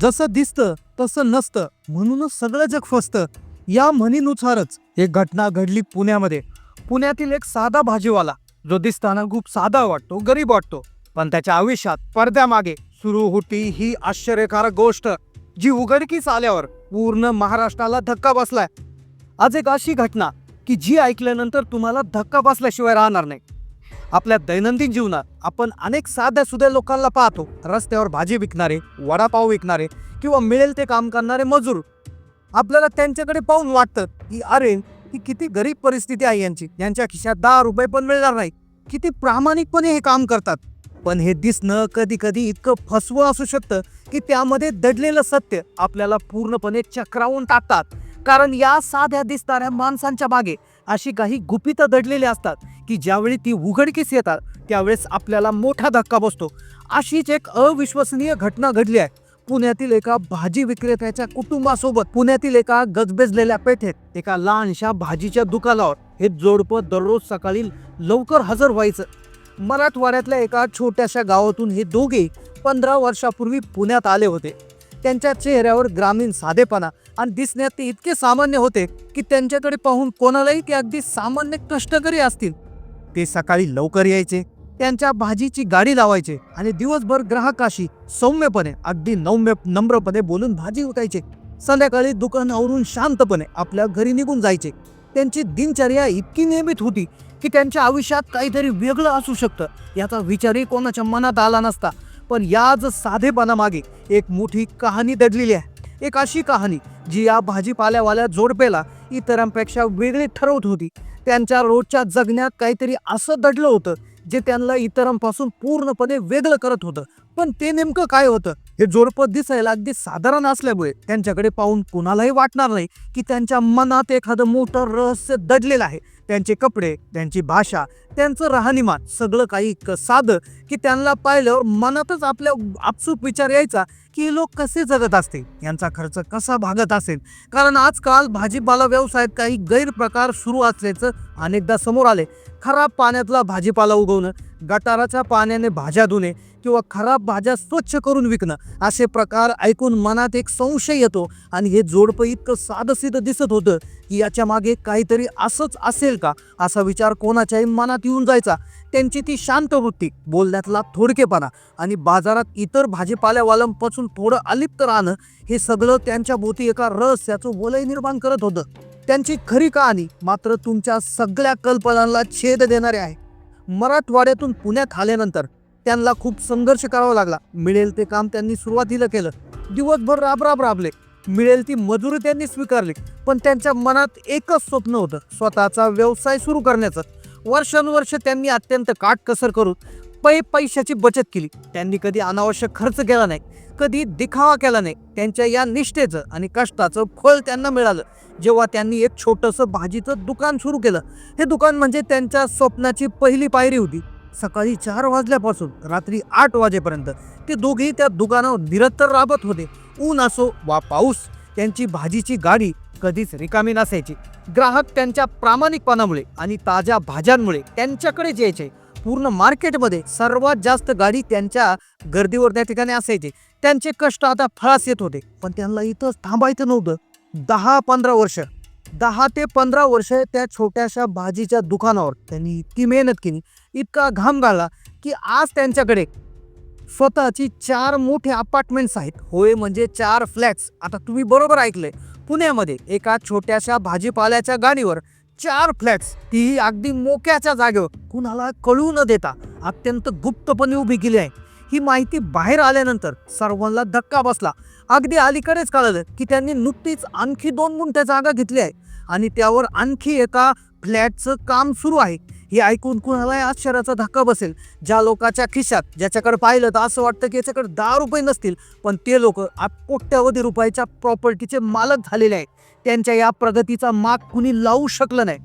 जसं दिसतं तसं नसतं म्हणूनच सगळं जग फसतं. या म्हणीनुसारच एक घटना घडली पुण्यामध्ये. पुण्यातील एक साधा भाजीवाला जो दिसताना खूप साधा वाटतो गरीब वाटतो पण त्याच्या आयुष्यात पडद्यामागे सुरू होती ही आश्चर्यकारक गोष्ट जी उघडकीस आल्यावर पूर्ण महाराष्ट्राला धक्का बसलाय. आज एक अशी घटना की जी ऐकल्यानंतर तुम्हाला धक्का बसल्याशिवाय राहणार नाही. आपल्या दैनंदिन जीवनात आपण अनेक साध्या सुध्या लोकांना पाहतो. रस्त्यावर भाजी विकणारे वडापाव विकणारे किंवा मिळेल ते काम करणारे मजूर. आपल्याला त्यांच्याकडे पाहून वाटतं की अरे ही किती गरीब परिस्थिती आहे यांची. यांच्या खिशात दहा रुपये पण मिळणार नाही किती प्रामाणिकपणे हे काम करतात. पण हे दिसणं कधी कधी इतकं फसवं असू शकतं की त्यामध्ये दडलेलं सत्य आपल्याला पूर्णपणे चक्रावून टाकतात. कारण या साध्या दिसणाऱ्या माणसांच्या मागे अशी काही गुपितं दडलेली असतात. की ज्यावेळी ती उघडकीस येतात त्यावेळेस आपल्याला मोठा धक्का बसतो. अशीच एक अविश्वसनीय घटना घडली आहे. पुण्यातील एका भाजी विक्रेत्याच्या कुटुंबासोबत पुण्यातील एका गजबेजलेल्या पेठेत एका लहानशा भाजीच्या दुकानावर हे जोडपं दररोज सकाळी लवकर हजर व्हायचं. मराठवाड्यातल्या एका छोट्याशा गावातून हे दोघे पंधरा वर्षापूर्वी पुण्यात आले होते. त्यांच्या चेहऱ्यावर ग्रामीण साधेपणा आणि दिसण्यात ते इतके सामान्य होते की त्यांच्याकडे पाहून कोणालाही ते अगदी सामान्य कष्टकरी असतील. ते सकाळी लवकर यायचे त्यांच्या भाजीची गाडी लावायचे आणि दिवसभर ग्राहकाशी सौम्यपणे अगदी नौम्य नम्रपणे बोलून भाजी विकायचे संध्याकाळी दुकान आवरून शांतपणे आपल्या घरी निघून जायचे. त्यांची दिनचर्या इतकी नियमित होती की त्यांच्या आयुष्यात काहीतरी वेगळं असू शकतं याचा विचारही कोणाच्या मनात आला नसता. पण याच साधेपणामागे एक मोठी कहाणी दडलेली आहे. एक अशी कहाणी जी या भाजीपाल्यावाल्या जोडपेला इतरांपेक्षा वेगळी ठरवत होती. त्यांच्या रोजच्या जगण्यात काहीतरी असं दडलं होतं जे त्यांना इतरांपासून पूर्णपणे वेगळं करत होतं. पण ते नेमकं काय होतं? हे जोरपत दिसायला अगदी साधारण असल्यामुळे त्यांच्याकडे पाहून कुणालाही वाटणार नाही की त्यांच्या मनात एखादं मोठं रहस्य दडलेलं आहे. त्यांचे कपडे त्यांची भाषा त्यांचं राहणीमान सगळं काही इतकं साधं की त्यांना पाहिल्यावर मनातच आपल्या आपसूक विचार यायचा की हे लोक कसे जगत असतील? यांचा खर्च कसा भागत असेल? कारण आजकाल भाजीपाला व्यवसायात काही गैरप्रकार सुरू असल्याचं अनेकदा समोर आले. खराब पाण्यातला भाजीपाला उगवणं गटाराच्या पाण्याने भाज्या धुणे किंवा खराब भाज्या स्वच्छ करून विकणं असे प्रकार ऐकून मनात एक संशय येतो आणि हे जोडपं इतकं साधंसिधं दिसत होतं की याच्या मागे काहीतरी असंच असेल. का? असा विचार कोणाच्याही मनात येऊन जायचा. त्यांची ती शांत वृत्ती बोलण्यातला थोडकेपणा आणि बाजारात इतर भाजीपाल्यावाल्यांपासून थोडं अलिप्त राहणं हे सगळं त्यांच्या भोवती एका रहस्याचं वलय निर्माण करत होतं. त्यांची खरी कहाणी मात्र तुमच्या सगळ्या कल्पनांना छेद देणारे आहे. मराठवाड्यातून पुण्यात आल्यानंतर त्यांना खूप संघर्ष करावा लागला. मिळेल ते काम त्यांनी सुरुवातीला केलं. दिवसभर राबराब राबले. मिळेल ती मजुरी त्यांनी स्वीकारली. पण त्यांच्या मनात एकच स्वप्न होतं. स्वतःचा व्यवसाय सुरू करण्याचं. वर्षानुवर्ष त्यांनी अत्यंत काटकसर करून पै पैशाची बचत केली. त्यांनी कधी अनावश्यक खर्च केला नाही. कधी दिखावा केला नाही. त्यांच्या या निष्ठेचं आणि कष्टाचं फळ त्यांना मिळालं. जेव्हा त्यांनी एक छोटंसं भाजीचं दुकान सुरू केलं. हे दुकान म्हणजे त्यांच्या स्वप्नाची पहिली पायरी होती. सकाळी चार वाजल्यापासून रात्री आठ वाजेपर्यंत ते दोघेही त्या दुकानावर निरंतर राबत होते. ऊन असो वा पाऊस त्यांची भाजीची गाडी कधीच रिकामी नसायची. ग्राहक त्यांच्या प्रामाणिकपणामुळे आणि ताज्या भाज्यांमुळे त्यांच्याकडेच यायचे पूर्ण मार्केटमध्ये सर्वात जास्त गाडी त्यांच्या गर्दीवर त्या ठिकाणी असायची. त्यांचे कष्ट आता फळास येत होते. पण त्यांना इथंच थांबायचं नव्हतं. दहा पंधरा वर्ष. दहा ते पंधरा वर्ष त्या छोट्याशा भाजीच्या दुकानावर त्यांनी इतकी मेहनत केली इतका घाम गाळला की आज त्यांच्याकडे स्वतःची चार मोठे अपार्टमेंट्स आहेत. होय म्हणजे चार फ्लॅट्स आता तुम्ही बरोबर ऐकलंय. पुण्यामध्ये एका छोट्याशा भाजीपाल्याच्या गाडीवर चार फ्लॅट्स तीही अगदी मोक्याच्या जागेवर. कुणाला कळू न देता अत्यंत गुप्तपणे उभी केली आहे. ही माहिती बाहेर आल्यानंतर सर्वांना धक्का बसला. अगदी अलीकडेच कळलं की त्यांनी नुकतीच आणखी दोन गुंठ्या जागा घेतली आहे. आणि त्यावर आणखी एका फ्लॅटचं काम सुरू आहे. हे ऐकून कुणालाही आश्चर्याचा धक्का बसेल. ज्या लोकांच्या खिशात ज्याच्याकडे पाहिलं तर असं वाटतं की याच्याकडे दहा रुपये नसतील पण ते लोक कोट्यावधी रुपयाच्या प्रॉपर्टीचे मालक झालेले आहेत. त्यांच्या या प्रगतीचा माग कुणी लावू शकलं नाही.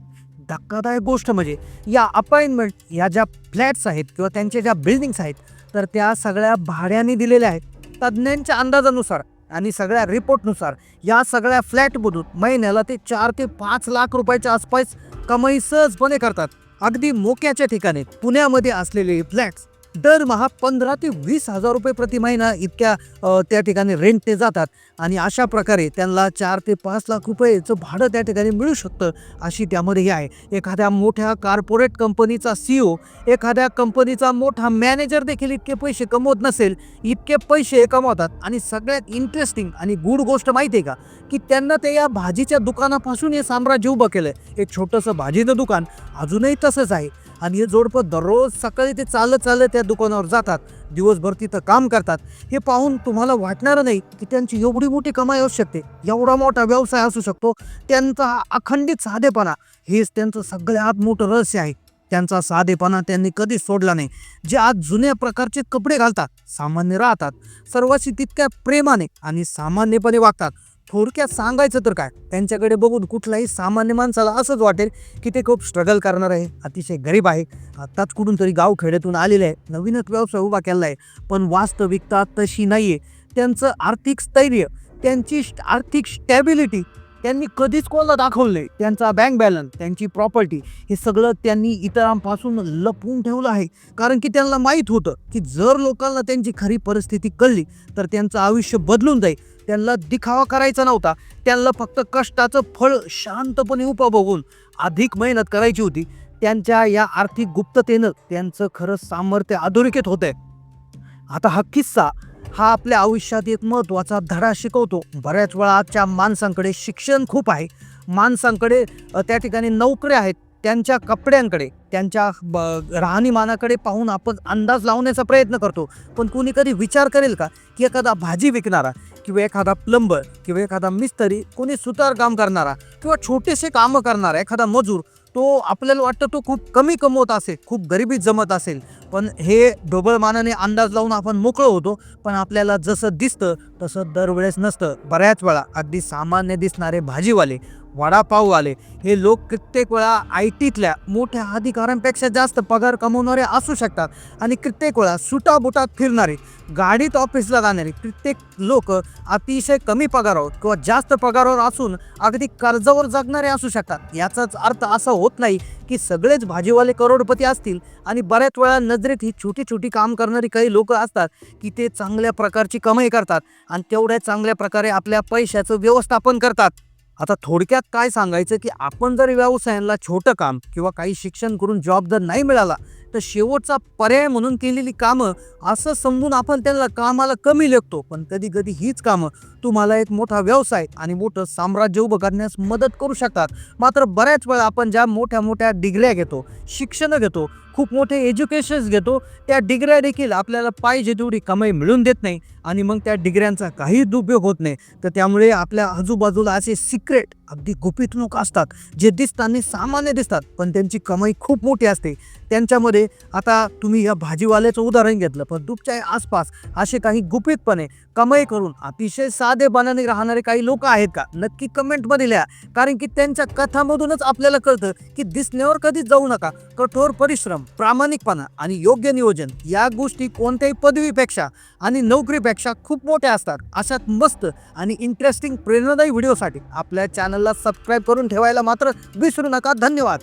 धक्कादायक गोष्ट म्हणजे या अपार्टमेंट या ज्या फ्लॅट्स आहेत किंवा त्यांच्या ज्या बिल्डिंग्स आहेत तर त्या सगळ्या भाड्याने दिलेल्या आहेत. तज्ज्ञांच्या अंदाजानुसार आणि सगळ्या रिपोर्टनुसार या सगळ्या फ्लॅटमधून महिन्याला ते चार ते पाच लाख रुपयाच्या आसपास कमाई सहजपणे करतात. अगदी मोक्याच्या ठिकाणी पुण्यामध्ये असलेले फ्लॅट्स दरमहा पंधरा ते वीस हजार रुपये प्रति महिना इतक्या त्या ठिकाणी रेंट ते जातात. आणि अशा प्रकारे त्यांना चार ते पाच लाख रुपयेचं भाडं त्या ठिकाणी मिळू शकतं अशी त्यामध्ये हे आहे. एखाद्या मोठ्या कार्पोरेट कंपनीचा सी ओ एखाद्या कंपनीचा मोठा मॅनेजर देखील इतके पैसे कमवत नसेल इतके पैसे कमवतात. आणि सगळ्यात इंटरेस्टिंग आणि गुड गोष्ट माहिती आहे का? की त्यांना ते या भाजीच्या दुकानापासून हे साम्राज्य उभं केलं एक छोटंसं भाजीचं दुकान अजूनही तसंच आहे. आणि हे जोडपं दररोज सकाळी ते चालत चालत त्या दुकानावर जातात. दिवसभर तिथं काम करतात. हे पाहून तुम्हाला वाटणार नाही की त्यांची एवढी मोठी कमाई असू शकते. एवढा मोठा व्यवसाय असू शकतो. त्यांचा हा अखंडित साधेपणा. हेच त्यांचं सगळ्यात मोठं रहस्य आहे. त्यांचा साधेपणा त्यांनी कधीच सोडला नाही. जे आज जुन्या प्रकारचे कपडे घालतात सामान्य राहतात. सर्वांशी तितक्या प्रेमाने आणि सामान्यपणे वागतात. थोडक्यात सांगायचं तर काय? त्यांच्याकडे बघून कुठलाही सामान्य माणसाला असंच वाटेल की ते खूप स्ट्रगल करणार आहे. अतिशय गरीब आहे. आत्ताच कुठून तरी गाव खेड्यातून आलेले आहे. नवीनच व्यवसाय उभा केला आहे. पण वास्तविकता तशी नाही आहे त्यांचं आर्थिक स्थैर्य त्यांची आर्थिक स्टॅबिलिटी त्यांनी कधीच कोणाला दाखवलं नाही. त्यांचा बँक बॅलन्स त्यांची प्रॉपर्टी हे सगळं त्यांनी इतरांपासून लपवून ठेवलं आहे. कारण की त्यांना माहीत होतं की जर लोकांना त्यांची खरी परिस्थिती कळली तर त्यांचं आयुष्य बदलून जाईल. त्यांना दिखावा करायचा नव्हता. त्यांना फक्त कष्टाचं फळ शांतपणे उपभोगून अधिक मेहनत करायची होती. त्यांच्या या आर्थिक गुप्ततेनं त्यांचं खरं सामर्थ्य अधोरेखित होतंय. आता हा किस्सा हा आपल्या आयुष्यात एक महत्त्वाचा धडा शिकवतो. बऱ्याच वेळा आजच्या माणसांकडे शिक्षण खूप आहे. माणसांकडे त्या ठिकाणी नोकऱ्या आहेत. त्यांच्या कपड्यांकडे त्यांच्या ब राहणीमानाकडे पाहून आपण अंदाज लावण्याचा प्रयत्न करतो. पण कुणी कधी विचार करेल का की एखादा भाजी विकणारा किंवा एखादा प्लंबर किंवा एखादा मिस्त्री कोणी सुतार काम करणारा किंवा छोटेसे कामं करणारा एखादा मजूर तो आपल्याला वाटतं तो खूप कमी कमवत असेल खूप गरिबीत जमत असेल. पण हे ढोबळमानाने अंदाज लावून आपण मोकळं होतो. पण आपल्याला जसं दिसतं तसं दरवेळेस नसतं. बऱ्याच वेळा अगदी सामान्य दिसणारे भाजीवाले वडापाववाले हे लोक कित्येक वेळा आय टीतल्या मोठ्या अधिकाऱ्यांपेक्षा जास्त पगार कमवणारे असू शकतात आणि कित्येक वेळा सुटाबुटात फिरणारे गाडीत ऑफिसला जाणारे कित्येक लोक अतिशय कमी पगारावर किंवा जास्त पगारावर असून अगदी कर्जावर जगणारे असू शकतात. याचाच अर्थ असा होत नाही की सगळेच भाजीवाले करोडपती असतील आणि बऱ्याच वेळा नजरेत ही छोटी छोटी काम करणारी काही लोक असतात की ते चांगल्या प्रकारची कमाई करतात. आणि तेवढ्या चांगल्या प्रकारे आपल्या पैशाचं व्यवस्थापन करतात. आता थोडक्यात काय सांगायचं की आपण जर व्यवसायांना छोटं काम किंवा काही शिक्षण करून जॉब जर नाही मिळाला तर शेवटचा पर्याय म्हणून केलेली कामं असं समजून आपण त्यांना कामाला कमी लेखतो. पण कधी कधी हीच कामं तुम्हाला एक मोठा व्यवसाय आणि मोठं साम्राज्य उभं करण्यास मदत करू शकतात. मात्र बऱ्याच वेळा आपण ज्या मोठ्या मोठ्या डिग्र्या घेतो शिक्षणं घेतो खूप मोठे एज्युकेशन्स घेतो त्या डिग्र्या देखील आपल्याला पाहिजे तेवढी कमाई मिळून देत नाही आणि मग त्या डिग्र्यांचा काही उपयोग होत नाही. तर त्यामुळे आपल्या आजूबाजूला असे सिक्रेट अगदी गुपित लोक असतात जे दिसताना सामान्य दिसतात पण त्यांची कमाई खूप मोठी असते. त्यांच्यामध्ये आता तुम्ही या भाजीवाल्याचं उदाहरण घेतलं पण दुपच्या आसपास असे काही गुपितपणे कमाई करून अतिशय सा साधेपणाने राहणारे काही लोक आहेत का? नक्की कमेंटमध्ये लिहा. कारण की त्यांच्या कथामधूनच आपल्याला कळतं की दिसण्यावर कधीच जाऊ नका. कठोर परिश्रम प्रामाणिकपणा आणि योग्य नियोजन या गोष्टी कोणत्याही पदवीपेक्षा आणि नोकरीपेक्षा खूप मोठ्या असतात. अशात मस्त आणि इंटरेस्टिंग प्रेरणादायी व्हिडिओसाठी आपल्या चॅनलला सबस्क्राईब करून ठेवायला मात्र विसरू नका. धन्यवाद.